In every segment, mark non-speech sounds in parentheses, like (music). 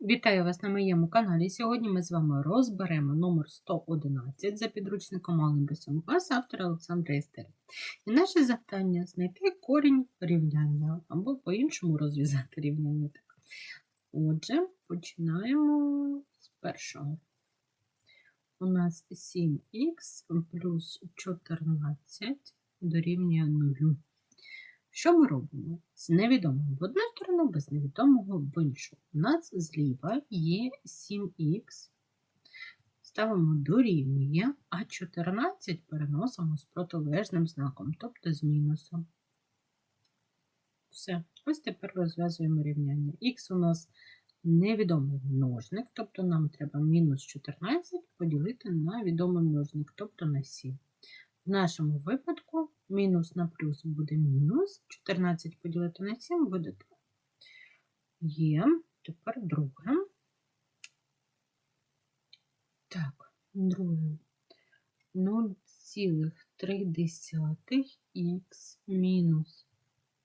Вітаю вас на моєму каналі. Сьогодні ми з вами розберемо номер 111 за підручником Алгебри 7 класу автора Олександра Істери. І наше завдання знайти корінь рівняння або по-іншому розв'язати рівняння. Отже, починаємо з першого. У нас 7х плюс 14 дорівнює 0. Що ми робимо? З невідомого в одну сторону, без невідомого в іншу. У нас зліва є 7х, ставимо дорівнює, а 14 переносимо з протилежним знаком, тобто з мінусом. Все, ось тепер розв'язуємо рівняння. Х у нас невідомий множник, тобто нам треба мінус 14 поділити на відомий множник, тобто на 7. В нашому випадку мінус на плюс буде мінус, 14 поділити на 7 буде 2. Є, тепер друге. Так, друге. 0,3х мінус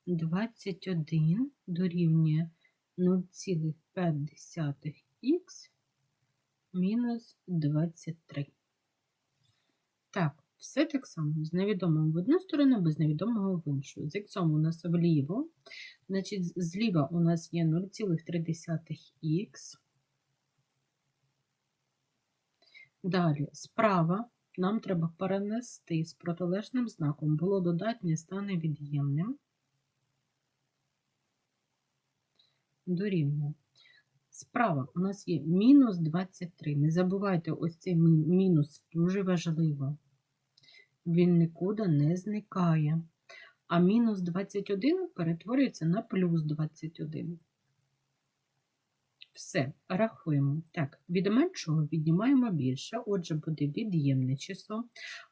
21 дорівнює 0,5х мінус 23. Так, все так само, з невідомим в одну сторону, без невідомого в іншу. З х у нас вліво, значить, зліва у нас є 0,3х. Далі, справа нам треба перенести з протилежним знаком. Було додатнє, стане від'ємним. Дорівнює. Справа у нас є мінус 23. Не забувайте, ось цей мінус дуже важливо він нікуди не зникає. А мінус 21 перетворюється на плюс 21. Все, рахуємо. Так, від меншого віднімаємо більше, отже, буде від'ємне число.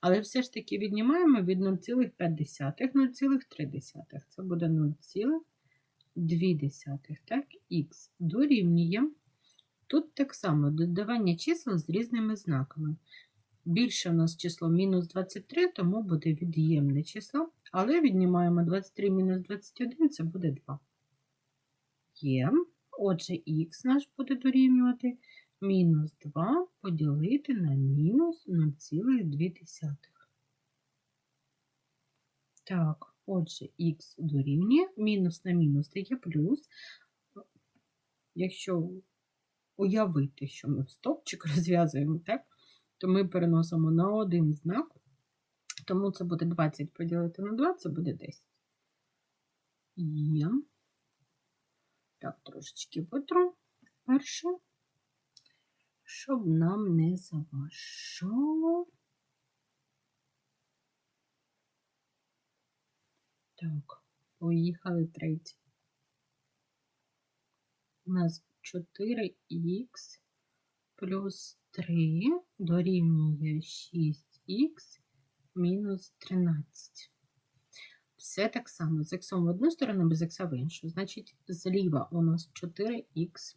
Але все ж таки віднімаємо від 0,5, 0,3. Це буде 0,2. Так, х дорівнює. Тут так само додавання чисел з різними знаками. Більше у нас число мінус 23, тому буде від'ємне число, але віднімаємо 23 мінус 21, це буде 2. Є. Отже, х наш буде дорівнювати мінус 2 поділити на мінус 0,2. Так, отже, х дорівнює, мінус на мінус дає плюс. Якщо уявити, що ми в стопчик (laughs) розв'язуємо, так? То ми переносимо на один знак, тому це буде 20 поділити на 2, це буде 10. Є. Так, трошечки витру перше, щоб нам не заважало. Так, поїхали третє. У нас 4х плюс 3 дорівнює 6х мінус 13. Все так само. З х в одну сторону, без х в іншу. Значить, зліва у нас 4х.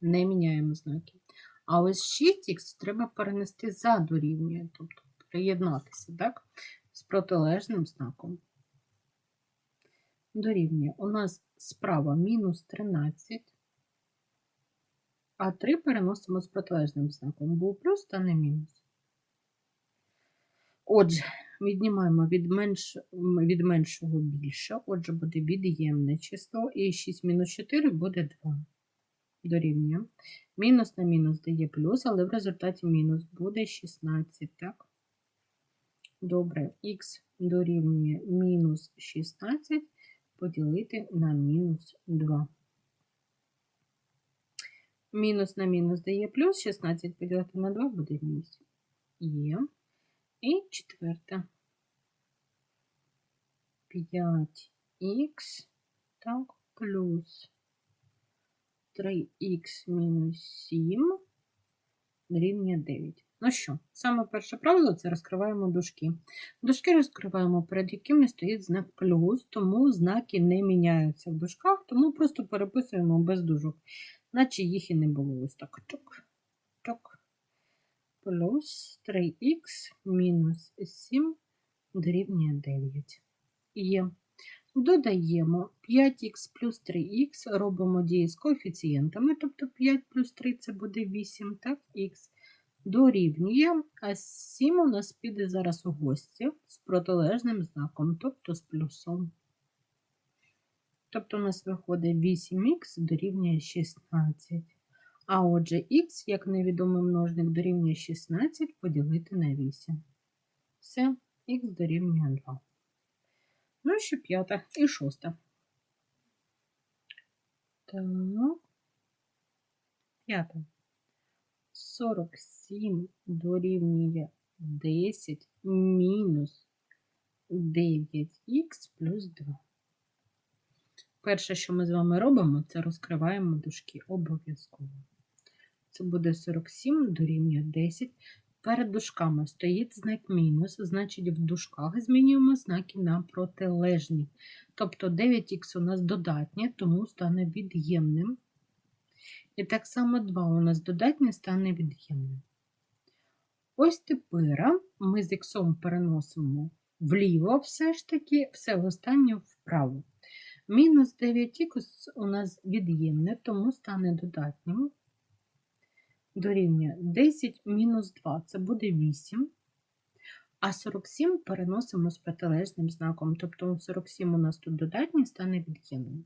Не міняємо знаки. А ось 6х треба перенести за дорівнює, тобто приєднатися, так? З протилежним знаком. Дорівнює. У нас справа мінус 13 а 3 переносимо з протилежним знаком. Був плюс стане мінус. Отже, віднімаємо від, менш, від меншого більше, отже, буде від'ємне число, і 6 мінус 4 буде 2. Дорівнює. Мінус на мінус дає плюс, але в результаті мінус буде 16, так? Добре, х дорівнює мінус 16 поділити на мінус 2. Мінус на мінус дає плюс 16 поділити на 2 буде 8. Є. І четверте. 5х так, плюс 3х мінус 7 рівня 9. Ну що, саме перше правило це розкриваємо дужки. Дужки розкриваємо, перед якими стоїть знак плюс, тому знаки не міняються в дужках, тому просто переписуємо без дужок наче їх і не було. Ось так чок, чок. Плюс 3х мінус 7 дорівнює 9. Є. Додаємо 5х плюс 3х, робимо дії з коефіцієнтами, тобто 5 плюс 3 це буде 8, так, х дорівнює, а 7 у нас піде зараз у гості з протилежним знаком, тобто з плюсом. Тобто у нас виходить 8х дорівнює 16. А отже, х, як невідомий множник, дорівнює 16 поділити на 8. Все, х дорівнює 2. Ну, і ще п'ята і шоста. Так. П'ята. 47 дорівнює 10 мінус 9х плюс 2. Перше, що ми з вами робимо, це розкриваємо дужки обов'язково. Це буде 47 дорівнює 10. Перед дужками стоїть знак мінус, значить в дужках змінюємо знаки на протилежні. Тобто 9х у нас додатнє, тому стане від'ємним. І так само 2 у нас додатнє стане від'ємним. Ось тепер ми з х переносимо вліво, все ж таки, все останнє вправо. Мінус 9х у нас від'ємне, тому стане додатнім. Дорівнює 10 мінус 2, це буде 8. А 47 переносимо з протилежним знаком. Тобто 47 у нас тут додатній стане від'ємним.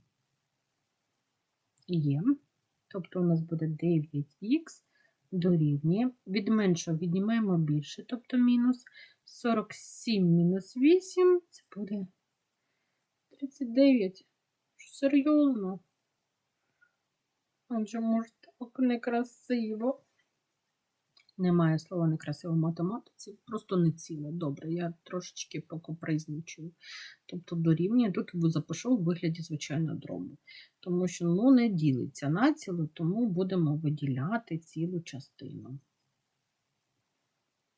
Є. Тобто у нас буде 9х дорівнює. Від меншого віднімаємо більше, тобто мінус 47 мінус 8, це буде 39. Серйозно. Адже може так некрасиво. Немає слова некрасиво в математиці, просто не ціле. Добре, я трошечки покопризнічую. Тобто дорівнює, тут запишу в вигляді звичайно дробу. Тому що ну, не ділиться на цілу, тому будемо виділяти цілу частину.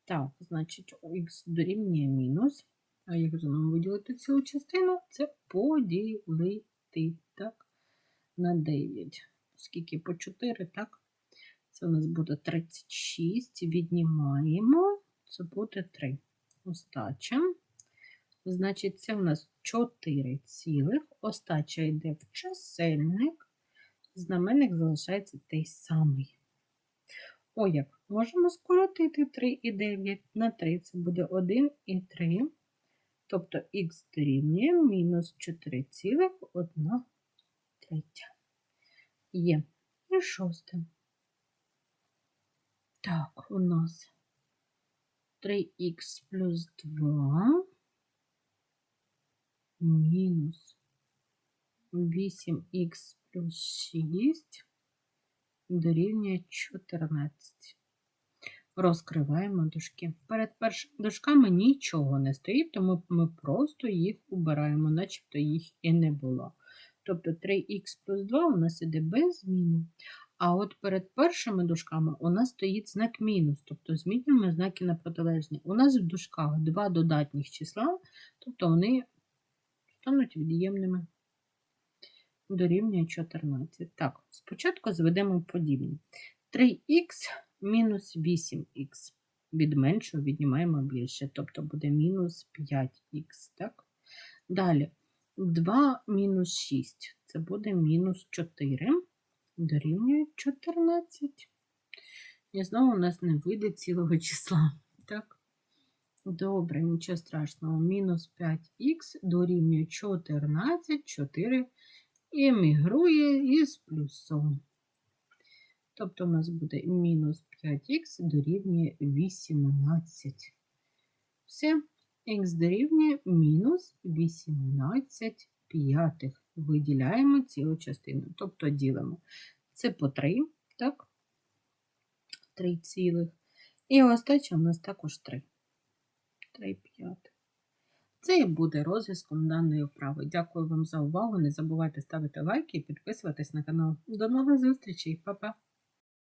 Так, значить, х дорівнює мінус. А як нам виділити цілу частину? Це поділити так, на 9. Скільки по 4, так? Це у нас буде 36. Віднімаємо, це буде 3. Остача. Значить, це у нас 4 цілих. Остача йде в чисельник. Знаменник залишається той самий. О, як можемо скоротити 3 і 9 на 3. Це буде 1 і 3. Тобто х дорівнює мінус 4,1 третя. Є. І шосте. Так, у нас 3х плюс 2 мінус 8х плюс 6 дорівнює 14. Розкриваємо дужки. Перед дужками нічого не стоїть, тому ми просто їх убираємо, начебто їх і не було. Тобто 3х плюс 2 у нас іде без зміни. А от перед першими дужками у нас стоїть знак мінус, тобто змінюємо знаки на протилежні. У нас в дужках два додатніх числа, тобто вони стануть від'ємними. Дорівнює 14. Так, спочатку зведемо подібні. 3х мінус 8х. Від меншого віднімаємо більше, тобто буде мінус 5х. так? Далі 2 мінус 6, це буде мінус 4 дорівнює 14. І знову у нас не вийде цілого числа. (laughs) Так? Добре, нічого страшного. Мінус 5х дорівнює 14, 4 і емігрує із плюсом. Тобто у нас буде мінус 5х дорівнює 18. Все, х дорівнює мінус 18 п'ятих. Виділяємо цілу частину, тобто ділимо. Це по 3, так? 3 цілих. І остача у нас також 3. 3 п'ятих. Це і буде розв'язком даної вправи. Дякую вам за увагу. Не забувайте ставити лайки і підписуватись на канал. До нових зустрічей, Па-па!